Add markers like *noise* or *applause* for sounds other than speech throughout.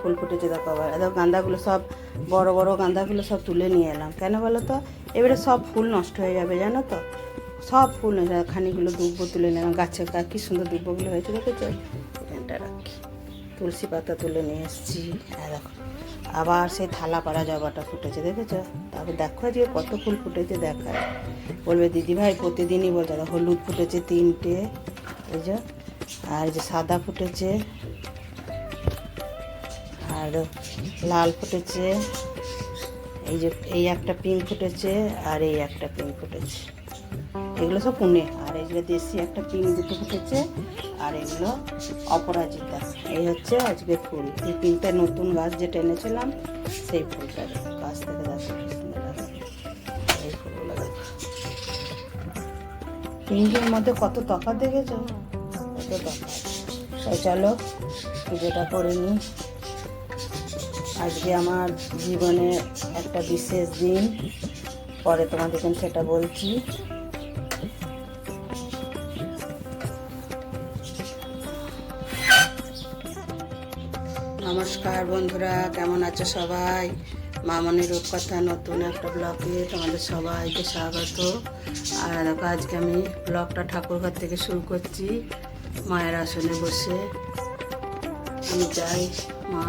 ফুল ফুটেছে, দেখো আবার। দেখো গাঁদাগুলো সব, বড় বড় গাঁদাগুলো সব তুলে নিয়ে এলাম। কেন বলো তো? এবারে সব ফুল নষ্ট হয়ে যাবে, জানো তো? সব ফুল খানিগুলো দুব্বো তুলে নিলাম। গাছের গা, কি সুন্দর দুব্বোগুলো হয়েছে, দেখেছ? এখানটা রাখি। তুলসী পাতা তুলে নিয়ে এসেছি। হ্যাঁ দেখো, আবার সেই থালা পাড়া জবাটা ফুটেছে, দেখেছ? তারপর দেখো যে কত ফুল ফুটেছে দেখায় বলবে দিদি ভাই প্রতিদিনই বলছে হলুদ ফুটেছে তিনটে এই যে আর যে সাদা ফুটেছে আর লাল ফুটেছে। এই যে, এই একটা পিঙ্ক ফুটেছে আর এই একটা পিঙ্ক ফুটেছে। এগুলো সব পুনে আর এগুলো দেশি একটা পিঙ্ক দুটো ফুটেছে আর এগুলো অপরাজিতা এই হচ্ছে আজকে ফুল। এই পিঙ্কটা নতুন গাছ যেটা এনেছিলাম, সেই ফুলটা গাছ থেকে লাগে এই ফুলগুলো পিঙ্কের মধ্যে কত তফাৎ দেখেছ? কত তাই চলো, পুজোটা করে নিই। আজকে আমার জীবনে একটা বিশেষ দিন। পরে তোমাদেরকে সেটা বলছি। নমস্কার বন্ধুরা, কেমন আছো সবাই? মামনের রূপকথা নতুন একটা ব্লগে তোমাদের সবাইকে স্বাগত। আর আজকে আমি ব্লগটা ঠাকুরঘর থেকে শুরু করছি, মায়ের আসনে বসে। আমি চাই মা,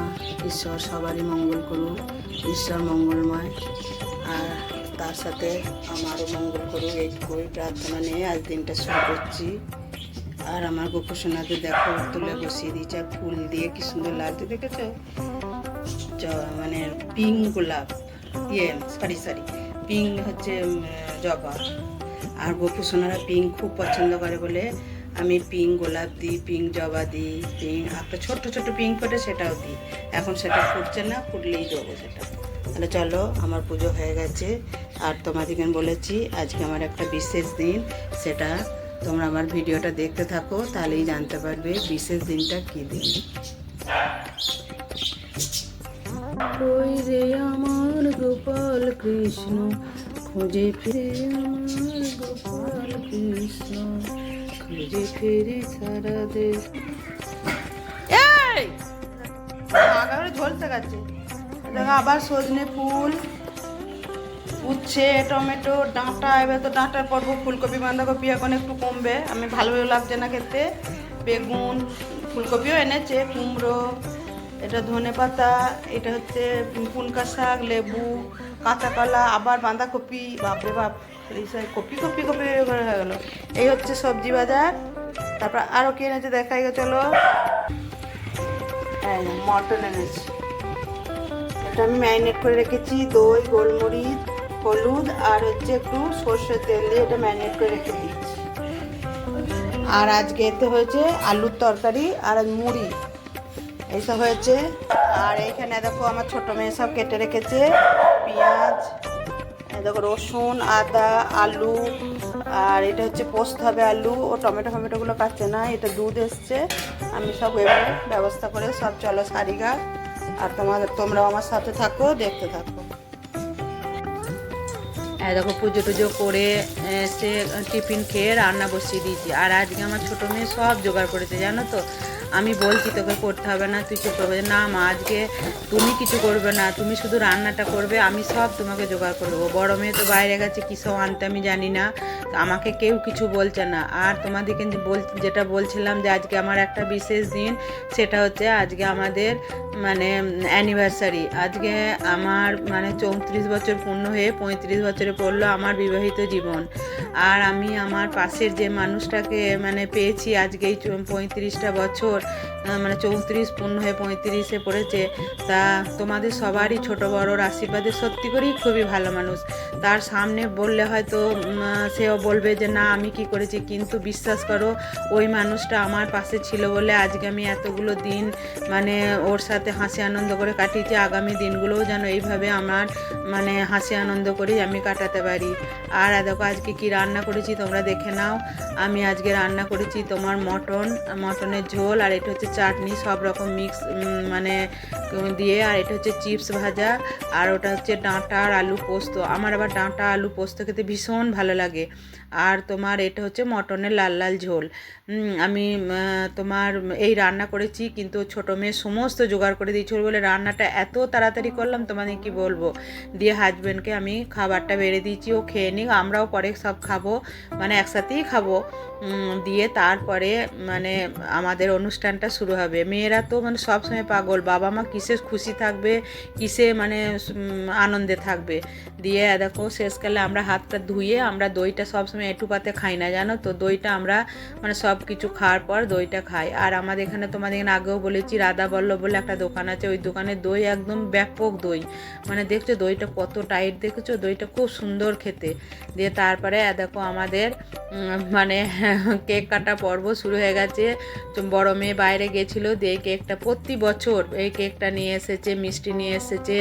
ঈশ্বর সবারই মঙ্গল করুক, ঈশ্বর মঙ্গলময়। আর তার সাথে আমারও মঙ্গল করুক, এইটুকুই প্রার্থনা নিয়ে আজ দিনটা শুরু করছি। আর আমার গোপসোনাকে দেখো, তুলে বসিয়ে দিয়েছে ফুল দিয়ে কি সুন্দর লাগছে, দেখেছ? মানে পিঙ্ক গোলাপ ইয়ে সরি সরি পিঙ্ক হচ্ছে জবা। আর গোপুসোনারা পিঙ্ক খুব পছন্দ করে বলে আমি পিঙ্ক গোলাপ দিই পিঙ্ক জবা দিই পিঙ্ক একটা ছোট্ট ছোট্ট পিঙ্ক ফোটে সেটাও দিই। এখন সেটা ফুটছে না, ফুটলেই দেবো সেটা। তাহলে চলো, আমার পুজো হয়ে গেছে। আর তোমাদেরকে বলেছি, আজকে আমার একটা বিশেষ দিন। সেটা তোমরা আমার ভিডিওটা দেখতে থাকো, তাহলেই জানতে পারবে বিশেষ দিনটা কী দিন। রে আমার গোপাল কৃষ্ণ? খুঁজে ফিরে আমার গোপাল কৃষ্ণ। এই! গেছে দেখো আবার সজনে ফুল, উচ্ছে, টমেটো, ডাঁটা। এবার তো ডাঁটার পর্ব, ফুলকপি, বাঁধাকপি এখন একটু কমবে। আমি ভালো লাগছে না খেতে। বেগুন, ফুলকপিও এনেছে, কুমড়ো, এটা ধনে পাতা, এটা হচ্ছে পুনকা শাক, লেবু, কাঁচা কলা, আবার বাঁধাকপি। বাপরে বাপ। এই সব কপি কপি কপি করে হয়ে গেলো। এই হচ্ছে সবজি বাজার। তারপর আরও কি এনেছে দেখাই চলো। হ্যাঁ মটন এনেছি। এটা আমি ম্যারিনেট করে রেখেছি, দই, গোলমরিচ, হলুদ, আর হচ্ছে একটু সর্ষের তেল দিয়ে এটা ম্যারিনেট করে রেখে দিয়েছি। আর আজকে এতে হয়েছে আলুর তরকারি আর মুড়ি। এইসব হয়েছে। আর এইখানে দেখো আমার ছোট মেয়ে সব কেটে রেখেছে। পেঁয়াজ দেখো রসুন, আদা, আলু, আর এটা হচ্ছে পোস্ত হবে আলু ও টমেটো ফমেটোগুলো কাটছে না, এটা দুধ এসছে। আমি সব এবারে ব্যবস্থা করে সব চলো সারিগা আর তোমাদের, তোমরাও আমার সাথে থাকো, দেখতে থাকো। দেখো পুজো টুজো করে এসে টিফিন খেয়ে রান্না বসিয়ে দিয়েছি। আর আজকে আমার ছোটো মেয়ে সব জোগাড় করেছে, জানো তো? আমি বলছি, তোকে করতে হবে না, তুই চুপ করবে না মা, আজকে তুমি কিছু করবে না, তুমি শুধু রান্নাটা করবে, আমি সব তোমাকে জোগাড় করে দেবো। বড়ো মেয়ে তো বাইরে গেছে, কী সব আনতে আমি জানি না। আমাকে কেউ কিছু বলছে না। আর তোমাদেরকে বল, যেটা বলছিলাম যে আজকে আমার একটা বিশেষ দিন, সেটা হচ্ছে আজকে আমাদের মানে অ্যানিভার্সারি আজকে আমার মানে চৌত্রিশ বছর পূর্ণ হয়ে পঁয়ত্রিশ বছরে পড়ল আমার বিবাহিত জীবন। আর আমি আমার পাশের যে মানুষটাকে মানে পেয়েছি আজকে এই পঁয়ত্রিশটা বছর মানে চৌত্রিশ, পূর্ণ হয়ে পঁয়ত্রিশে পড়েছে, তা তোমাদের সবারই ছোট বড়োর আশীর্বাদে সত্যি করেই খুবই ভালো মানুষ। তার সামনে বললে হয়তো সেও বলবে যে, না, আমি কি করেছি? কিন্তু বিশ্বাস করো, ওই মানুষটা আমার পাশে ছিল বলে আজকে আমি এতগুলো দিন মানে ওর সাথে হাসি আনন্দ করে কাটিয়েছি। আগামী দিনগুলোও যেন এইভাবে আমার মানে হাসি আনন্দ করেই আমি কাটাতে পারি। আর দেখো, আজকে কি রান্না করেছি তোমরা দেখে নাও। আমি আজকে রান্না করেছি তোমার মটন, মটনের ঝোল, আর এটা হচ্ছে চাটনি সব রকম মিক্স মানে দিয়ে, আর এটা হচ্ছে চিপস ভাজা, আর ওটা হচ্ছে ডাঁটা আর আলু পোস্ত। আমার আবার ডাঁটা আলু পোস্ত খেতে ভীষণ ভালো লাগে। আর তোমার এটা হচ্ছে মটনের লাল লাল ঝোল। আমি তোমার এই রান্না করেছি, কিন্তু ছোটো মেয়ে সমস্ত জোগাড় করে দিয়েছিল বলে, রান্নাটা এত তাড়াতাড়ি করলাম, তোমাদের কি বলব? দিয়ে হাজব্যান্ডকে আমি খাবারটা বেড়ে দিয়েছি, ও খেয়ে নিক, আমরাও পরে সব খাব মানে একসাথেই খাব। দিয়ে তারপরে মানে আমাদের অনুষ্ঠানটা শুরু হবে। মেয়েরা তো মানে সবসময় পাগল, বাবা মা কিসে খুশি থাকবে, কিসে মানে আনন্দে থাকবে। দিয়ে দেখো, শেষকালে আমরা হাতটা ধুয়ে আমরা দইটা সবসময় একটু পাতে খাই না, জানো তো? দইটা আমরা মানে সব কিছু খাওয়ার পর দইটা খাই। আর আমাদের এখানে তোমাদের এখানে আগেও বলেছি, রাধা বল্লভ বলে একটা দোকান আছে, ওই দোকানের দই একদম ব্যাপক দই। মানে দেখছ দইটা কত টাইট, দেখেছ? দইটা খুব সুন্দর খেতে। দিয়ে তারপরে দেখো আমাদের মানে *laughs* কেক কাটা পর্ব শুরু হয়ে গেছে। বড় মেয়ে বাইরে গেছিল, দিয়ে কেকটা প্রতি বছর এই কেকটা নিয়ে এসেছে, মিষ্টি নিয়ে এসেছে।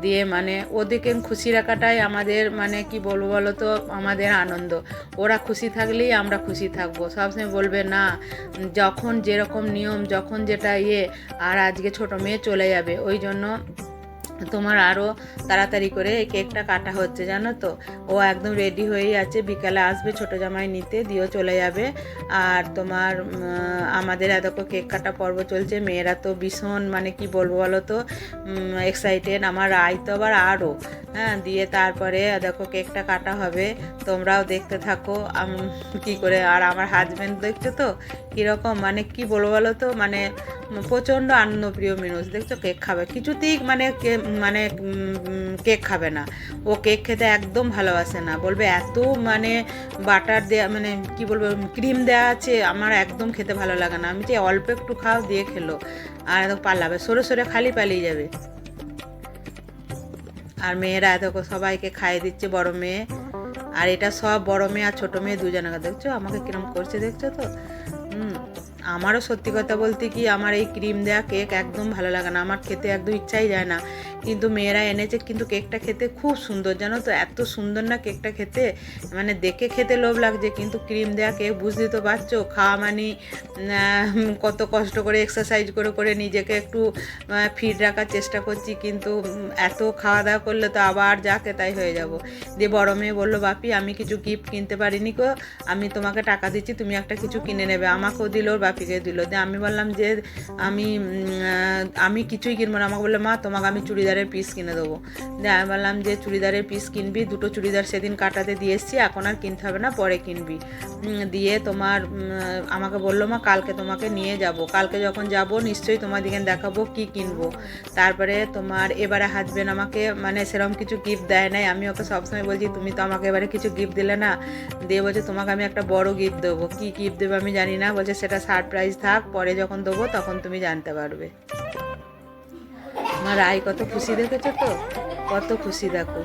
দিয়ে মানে ওদেরকে খুশি রাখাটাই আমাদের মানে কি বলব বলো তো? আমাদের আনন্দ। ওরা খুশি থাকলেই আমরা খুশি থাকব। সবসময় বলবে, না, যখন যেরকম নিয়ম, যখন যেটা ইয়ে আর আজকে ছোট মেয়ে চলে যাবে। ওই জন্য তোমার আরও তাড়াতাড়ি করে এই কেকটা কাটা হচ্ছে, জানো তো? ও একদম রেডি হয়েই আছে। বিকালে আসবে ছোট জামাই নিতে দিয়েও চলে যাবে। আর তোমার আমাদের এত কেক কাটা পর্ব চলছে। মেয়েরা তো ভীষণ মানে কি বলব বলো তো এক্সাইটেড আমার আয় তো আবার আরও হ্যাঁ দিয়ে তারপরে দেখো কেকটা কাটা হবে। তোমরাও দেখতে থাকো। কি করে, আর আমার হাজব্যান্ড দেখছ তো? কীরকম? মানে কি বলব বলো তো মানে প্রচণ্ড আনন্দপ্রিয় মানুষ। দেখছ, কেক খাবে। কিছুতেই মানে মানে কেক খাবে না। ও কেক খেতে একদম ভালোবাসে না। বলবে, এত মানে বাটার দেয়া মানে কি বলব, ক্রিম দেওয়া আছে, আমার একদম খেতে ভালো লাগে না। আমি যে অল্প একটু খাও, দিয়ে খেলো। আর পালাবে সরে সরে খালি পালিয়ে যাবে। আর মেয়েরা এত সবাইকে খাইয়ে দিচ্ছে, বড় মেয়ে। আর এটা সব বড় মেয়ে আর ছোট মেয়ে দুজনকে দেখছ, আমাকে কিরম করছে, দেখছ তো? আমারও সত্যি কথা বলতে কি, আমার এই ক্রিম দেওয়া কেক একদম ভালো লাগে না। আমার খেতে একদম ইচ্ছাই যায় না। কিন্তু মেয়েরা এনেছে, কিন্তু কেকটা খেতে খুব সুন্দর। জানো তো, এত সুন্দর না কেকটা খেতে। মানে দেখে খেতে লোভ লাগছে, কিন্তু ক্রিম দেওয়া কেক বুঝতে তো পারছ। খাওয়া মানে কত কষ্ট করে এক্সারসাইজ করে করে নিজেকে একটু ফিট রাখার চেষ্টা করছি, কিন্তু এত খাওয়া দাওয়া করলে তো আবার যাকে তাই হয়ে যাব। দিয়ে বড় মেয়ে বলল, বাপি, আমি কিছু গিফট কিনতে পারিনি কো আমি তোমাকে টাকা দিচ্ছি, তুমি একটা কিছু কিনে নেবে। আমাকেও দিল ওর বাপিকে দিল। দিয়ে আমি বললাম যে, আমি আমি কিছুই কিনবো না। আমাকে বলল, মা, তোমাকে আমি চুড়িদারের পিস কিনে দেবো। দিয়ে আমি বললাম যে চুড়িদারের পিস কিনবি, দুটো চুড়িদার সেদিন কাটাতে দিয়ে এসছি, এখন আর কিনতে হবে না, পরে কিনবি। দিয়ে তোমার আমাকে বলল, মা, কালকে তোমাকে নিয়ে যাব। কালকে যখন যাব, নিশ্চয়ই তোমার দিকে দেখাবো কি কিনবো। তারপরে তোমার এবারে হাজবেন্ড আমাকে মানে সেরকম কিছু গিফট দেয় নাই। আমি ওকে সবসময় বলছি, তুমি তো আমাকে এবারে কিছু গিফট দিলে না? দিয়ে বলছে, তোমাকে আমি একটা বড় গিফট দেবো। কি গিফট দেবো আমি জানি না। বলছে, সেটা সারপ্রাইজ থাক, পরে যখন দেবো, তখন তুমি জানতে পারবে। আমার রায় কত খুশি দেখেছ তো? কত খুশি দেখো।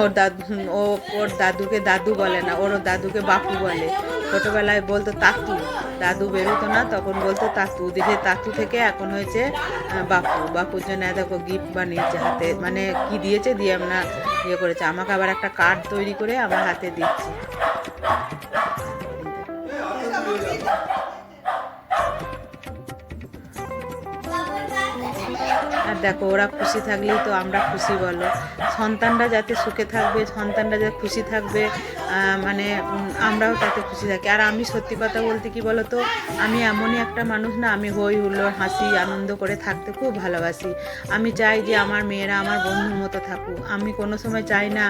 ওর দাদু, ও, ওর দাদুকে দাদু বলে না, ওর দাদুকে বাপু বলে। ছোটবেলায় বলতো তাতু। দাদু বেরোতো না, তখন বলতো তাতু। দেখে তাতু থেকে এখন হয়েছে বাপু। বাপুর জন্য দেখো গিফট বানিয়েছে হাতে। মানে কি দিয়েছে দিয়ে আমরা ইয়ে করেছে। আমাকে আবার একটা কার্ড তৈরি করে আমার হাতে দিচ্ছে। দেখো, ওরা খুশি থাকলেই তো আমরা খুশি বলো। সন্তানরা যাতে সুখে থাকবে, সন্তানরা যাতে খুশি থাকবে মানে আমরাও তাতে খুশি থাকি। আর আমি সত্যি কথা বলতে কি বলো তো আমি এমনই একটা মানুষ না, আমি হই হুল্লোড়, হাসি, আনন্দ করে থাকতে খুব ভালোবাসি। আমি চাই যে আমার মেয়েরা আমার বন্ধুর মতো থাকুক। আমি কোনো সময় চাই না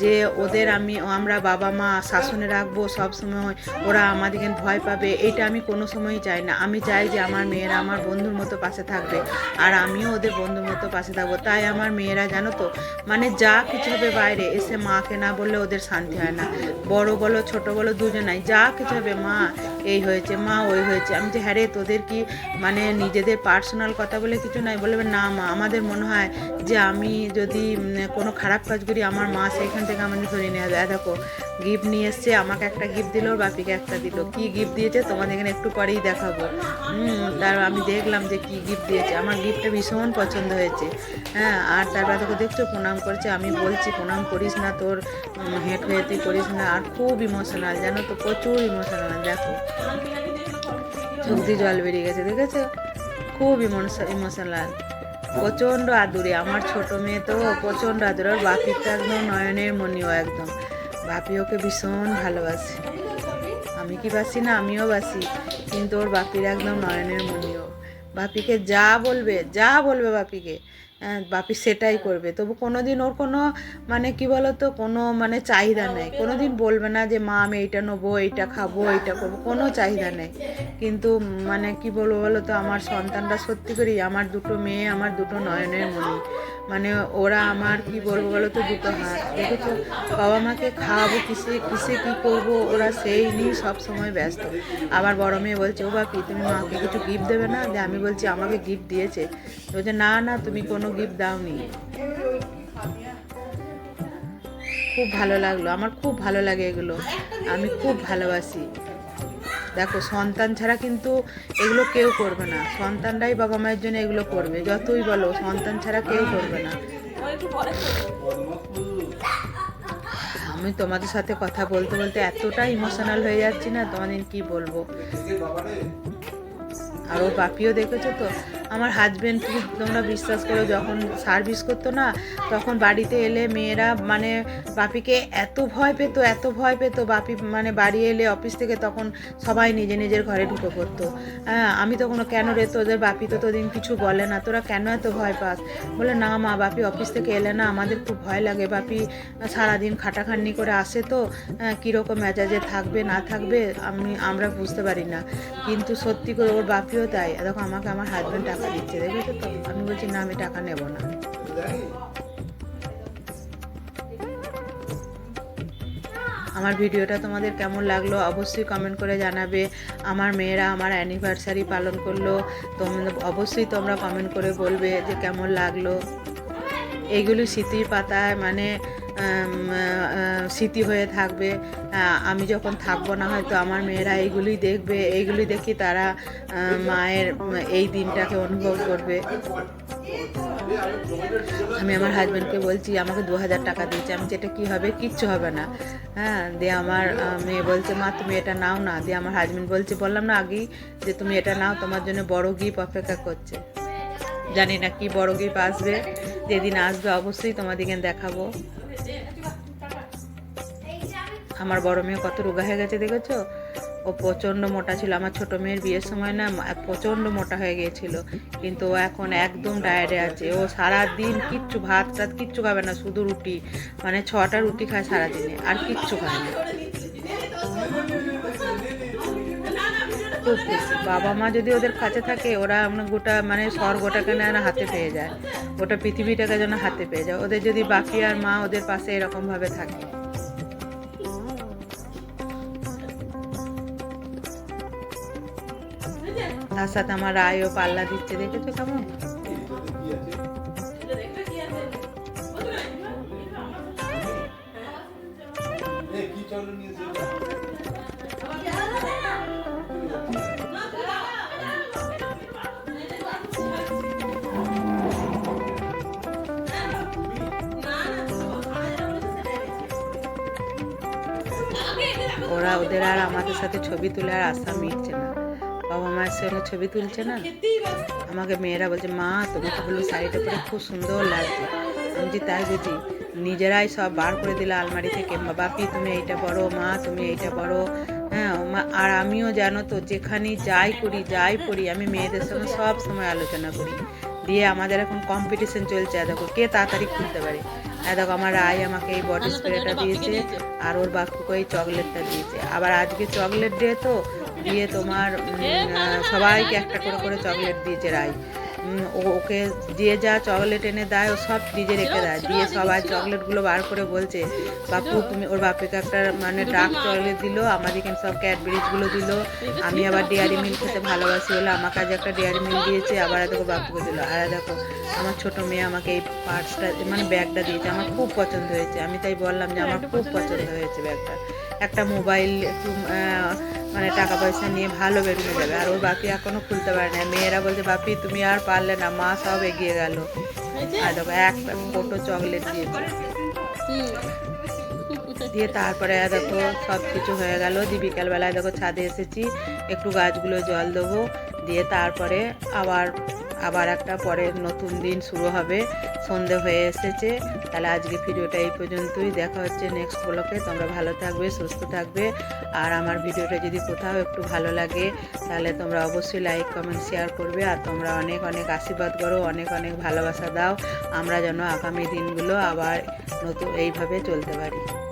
যে ওদের আমি, আমরা বাবা মা শাসনে রাখব, সব সময় ওরা আমাদেরকে ভয় পাবে এটা আমি কোনো সময়ই চাই না। আমি চাই যে আমার মেয়েরা আমার বন্ধুর মতো পাশে থাকবে। আর আমিও ওদের বন্ধুর মতো পাশে থাকব। তাই আমার মেয়েরা জানো তো মানে যা কিছু হবে বাইরে, এসে মাকে না বললে ওদের শান্তি হয় না। বড় বলো, ছোট বলো, দুজনাই, যা কিছু হবে মা এই হয়েছে, মা ওই হয়েছে। আমি যে হ্যাঁ রে, তোদের কি মানে নিজেদের পার্সোনাল কথা বলে কিছু নাই? বলবে না মা, আমাদের মনে হয় যে, আমি যদি কোনো খারাপ কাজ করি, আমার মা সেইখান থেকে আমাদের ধরে আসবে আর দেখো গিফট নিয়ে এসছে, আমাকে একটা গিফট দিল, বাপিকে একটা দিল। কি গিফট দিয়েছে? তোমাদের এখানে একটু পরেই দেখাবো। তার আমি দেখলাম যে, কি গিফট দিয়েছে। আমার গিফটটা ভীষণ পছন্দ হয়েছে। হ্যাঁ আর তারপর দেখো দেখছ? প্রণাম করছে। আমি বলছি, প্রণাম করিস না তোর হেঁট হয়ে তুই করিস না। আর খুব ইমোশনাল জানো তো? প্রচুর ইমোশনাল দেখো। চোখ জল বেরিয়ে গেছে, দেখেছ? খুব ইমোশনাল প্রচণ্ড আদুরে। আমার ছোট মেয়ে তো প্রচণ্ড আদুরে। ওর বাপিটা একদম নয়নের মনিও একদম। বাপি ওকে ভীষণ ভালোবাসে। আমি কি বাসি না, আমিও বাসি। কিন্তু ওর বাপির একদম নয়নের মনিও। বাপিকে যা বলবে যা বলবে বাপিকে। বাপি সেটাই করবে। তবু কোনো দিন ওর কোনো মানে কি বলতো কোনো মানে চাহিদা নেই। কোনো দিন বলবে না যে মা আমি এইটা নেব এইটা খাব এইটা করব। কোনো চাহিদা নেই। কিন্তু মানে কি বলব বলো তো আমার সন্তানটা সত্যি করি আমার দুটো মেয়ে আমার দুটো নয়নের মনি। মানে ওরা আমার, কি বলব বলো তো দুটো হাত। দেখেছ? বাবা মাকে খাওয়াবো কিসে কিসে কি করব? ওরা সেই নিয়ে সব সময় ব্যস্ত। আবার বড় মেয়ে বলছে, ও বাপি, তুমি মাকে কিছু গিফট দেবে না? যে আমি বলছি, আমাকে গিফট দিয়েছে। বলছে, না না, তুমি কোনো গিফট দাওনি। খুব ভালো লাগল। আমার খুব ভালো লাগে এগুলো। আমি খুব ভালোবাসি। দেখো, সন্তান ছাড়া কিন্তু এগুলো কেউ করবে না। সন্তানরাই বাবা মায়ের জন্য এগুলো করবে। যতই বলো, সন্তান ছাড়া কেউ করবে না। আমি তোমাদের সাথে কথা বলতে বলতে এতটা ইমোশনাল হয়ে যাচ্ছি না, তোমাদের কি বলব? আর ও বাপিও দেখেছ তো? আমার হাজবেন্ড তোমরা বিশ্বাস করো যখন সার্ভিস করতো না তখন বাড়িতে এলে মেয়েরা মানে বাপিকে এত ভয় পেতো এত ভয় পেতো। বাপি মানে বাড়ি এলে অফিস থেকে তখন সবাই নিজে নিজের ঘরে ঢুকে পড়তো। হ্যাঁ আমি তখন কেন রে তোদের বাপি তো তোদিন কিছু বলে না তোরা কেন এত ভয় পাস? বলে না মা বাপি অফিস থেকে এলে না আমাদের খুব ভয় লাগে। বাপি সারাদিন খাটাখাটনি করে আসে তো হ্যাঁ, কীরকম মেজাজে থাকবে না থাকবে আমি আমরা বুঝতে পারি না। কিন্তু সত্যি করে ওর বাপিও তাই। দেখো আমাকে আমার হাজব্যান্ড টাকা দিচ্ছে। দেখেছ তো আমি বলছি, না, আমি টাকা নেব না। আমার ভিডিওটা তোমাদের কেমন লাগল অবশ্যই কমেন্ট করে জানাবে। আমার মেয়েরা আমার অ্যানিভার্সারি পালন করল। তোমরা অবশ্যই তোমরা কমেন্ট করে বলবে যে কেমন লাগল। এইগুলি স্মৃতির পাতায় মানে স্মৃতি হয়ে থাকবে। আমি যখন থাকব না হয়তো আমার মেয়েরা এইগুলি দেখবে এইগুলি দেখি তারা মায়ের এই দিনটাকে অনুভব করবে। আমি আমার হাজব্যান্ডকে বলছি, আমাকে দু হাজার টাকা দিয়েছে। আমি যেটা কি হবে? কিচ্ছু হবে না। হ্যাঁ দিয়ে আমার মেয়ে বলছে, মা, তুমি এটা নাও না। দিয়ে আমার হাজব্যান্ড বলছে, বললাম না আগেই যে তুমি এটা নাও, তোমার জন্য বড় গিফট অপেক্ষা করছে। জানি না কি বড় গিফট আসবে, যেদিন আসবে অবশ্যই তোমাদেরকে দেখাবো। আমার বড় মেয়ে কত রোগা হয়ে গেছে দেখেছ? ও প্রচণ্ড মোটা ছিল। আমার ছোট মেয়ের বিয়ের সময় না প্রচণ্ড মোটা হয়ে গিয়েছিল। কিন্তু ও এখন একদম ডায়েটে আছে। ও সারা দিন কিচ্ছু ভাত টাত কিচ্ছু খাবে না, শুধু রুটি। মানে ছটা রুটি খায় সারাদিনে, আর কিচ্ছু খায় না। বাবা মা যদি ওদের কাছে থাকে, ওরা আমরা গোটা মানে স্বর্গটাকে না হাতে পেয়ে যায়। গোটা পৃথিবীটাকে যেন হাতে পেয়ে যায়। ওদের যদি বাকি আর মা ওদের পাশে এরকমভাবে থাকে। তার সাথে আমার রায়ও পাল্লা দিচ্ছে, দেখেছ কেমন? ওরা ওদের আর আমাদের সাথে ছবি তুলে আর আশা মিটছে না। বাবা মায়ের সঙ্গে ছবি তুলছে না? আমাকে মেয়েরা বলছে মা তোমাকে বলল শাড়িটা পরে খুব সুন্দর লাগছে। আমি যে তাই বুঝি নিজেরাই সব বার করে দিলে আলমারি থেকে "মা, বাপি তুমি এইটা পড়ো মা তুমি এইটা পড়ো হ্যাঁ আর আমিও জানো তো যেখানে যাই করি যাই পড়ি আমি মেয়েদের সঙ্গে সব সময় আলোচনা করি। দিয়ে আমাদের এখন কম্পিটিশন চলছে দেখো কে তাড়াতাড়ি খুলতে পারে। আর দেখো আমার রায় আমাকে এই বডি স্প্রেটা দিয়েছে আর ওর বাপুকে এই চকলেটটা দিয়েছে। আবার আজকে চকলেট ডে তো দিয়ে তোমার সবাইকে একটা করে করে চকলেট দিয়েছে রায় ওকে যে যা চকলেট এনে দেয়, ও সব ফ্রিজে রেখে দেয়। দিয়ে সবাই চকলেটগুলো বার করে বলছে, বাপু, তুমি, ওর বাপিকে একটা মানে ডার্ক চকলেট দিল আমাদেরকে সব ক্যাডবেরিজগুলো দিল। আমি আবার ডেয়ারি মিল্ক খেতে ভালোবাসি বলে আমার কাছে একটা ডেয়ারি মিল্ক দিয়েছে, আবার দেখো বাপুকে দিল। আর দেখো, আমার ছোট মেয়ে আমাকে এই পার্সটা মানে ব্যাগটা দিয়েছে, আমার খুব পছন্দ হয়েছে। আমি তাই বললাম যে আমার খুব পছন্দ হয়েছে ব্যাগটা। একটা মোবাইল, একটু মানে টাকা পয়সা নিয়ে ভালো বেরিয়ে যাবে। আর ওর বাপি এখনও খুলতে পারে না মেয়েরা বলছে, বাপি, তুমি আর পারলে না, মা সব এগিয়ে গেল। আর দেখো, একটা ফটো চকলেট দিয়েছে। দিয়ে তারপরে দেখো সব কিছু হয়ে গেল। দিয়ে বিকালবেলায় দেখো, ছাদে এসেছি। একটু গাছগুলো জল দেবো। দিয়ে তারপরে আবার আবার একটা পরের নতুন দিন শুরু হবে। সন্ধে হয়ে এসেছে। তাহলে আজকে ভিডিওটা এই পর্যন্তই। দেখা হচ্ছে নেক্সট ব্লকে তোমরা ভালো থাকবে, সুস্থ থাকবে। আর আমার ভিডিওটা যদি কোথাও একটু ভালো লাগে, তাহলে তোমরা অবশ্যই লাইক কমেন্ট শেয়ার করবে। আর তোমরা অনেক অনেক আশীর্বাদ করো, অনেক অনেক ভালোবাসা দাও। আমরা যেন আগামী দিনগুলো আবার নতুন, এইভাবে চলতে পারি।